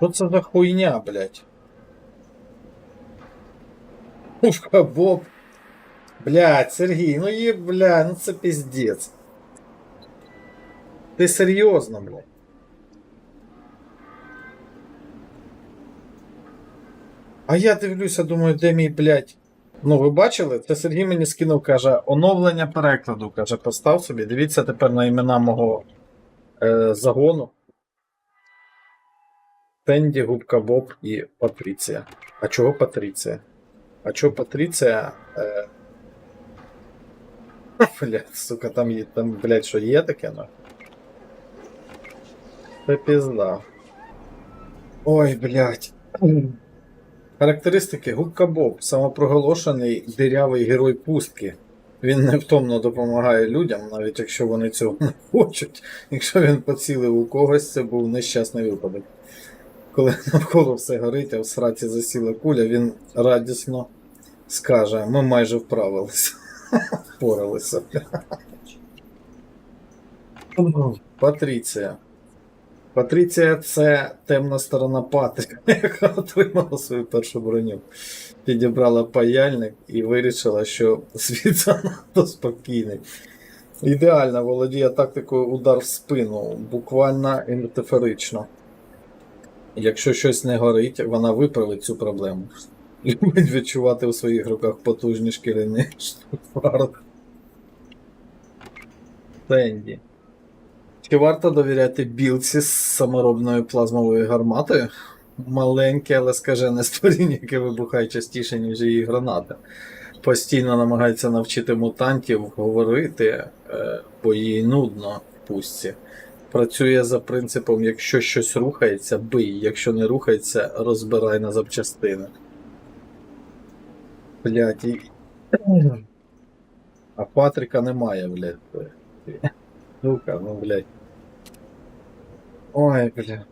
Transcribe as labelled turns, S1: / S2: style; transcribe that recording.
S1: Що це за хуйня, блядь? Ушка Боб. Блядь, Сергій, ну є, бля, ну це піздець. Ти серйозно, блядь? А я дивлюся, думаю, де мій, блядь. Ну, ви бачили? Це Сергій мені скинув, каже, оновлення перекладу. Каже, постав собі. Дивіться тепер на імена мого е, загону. Тенді, Губка Боб і Патріція. А чого Патріція? А чого Патріція? Е... Блядь, сука, там є, там, блядь, що є таке, ну? Це пізда. Ой, блядь. Характеристики Губка Боб, самопроголошений дирявий герой пустки. Він невтомно допомагає людям, навіть якщо вони цього не хочуть. Якщо він поцілив у когось, це був нещасний випадок. Коли навколо все горить, а в сраці засіла куля, він радісно скаже: ми майже вправилися. Впоралися. Патріція. Патріція це темна сторона Патріка, яка отримала свою першу броню. Підібрала паяльник і вирішила, що світ занадто спокійний. Ідеально володіє тактикою удар в спину, буквально і метафорично. Якщо щось не горить, вона виправить цю проблему. Любить відчувати у своїх руках потужні шкіряні штуфари. Тенді. Чи варто довіряти білці з саморобною плазмовою гарматою? Маленьке, але скажене створіння, яке вибухає частіше, ніж її гранати. Постійно намагається навчити мутантів говорити, е, бо їй нудно в пустці. Працює за принципом: якщо щось рухається, бий, якщо не рухається, розбирай на запчастини. Блять, і... А Патріка немає, блядь. Сука, ну блядь. Ой, бля.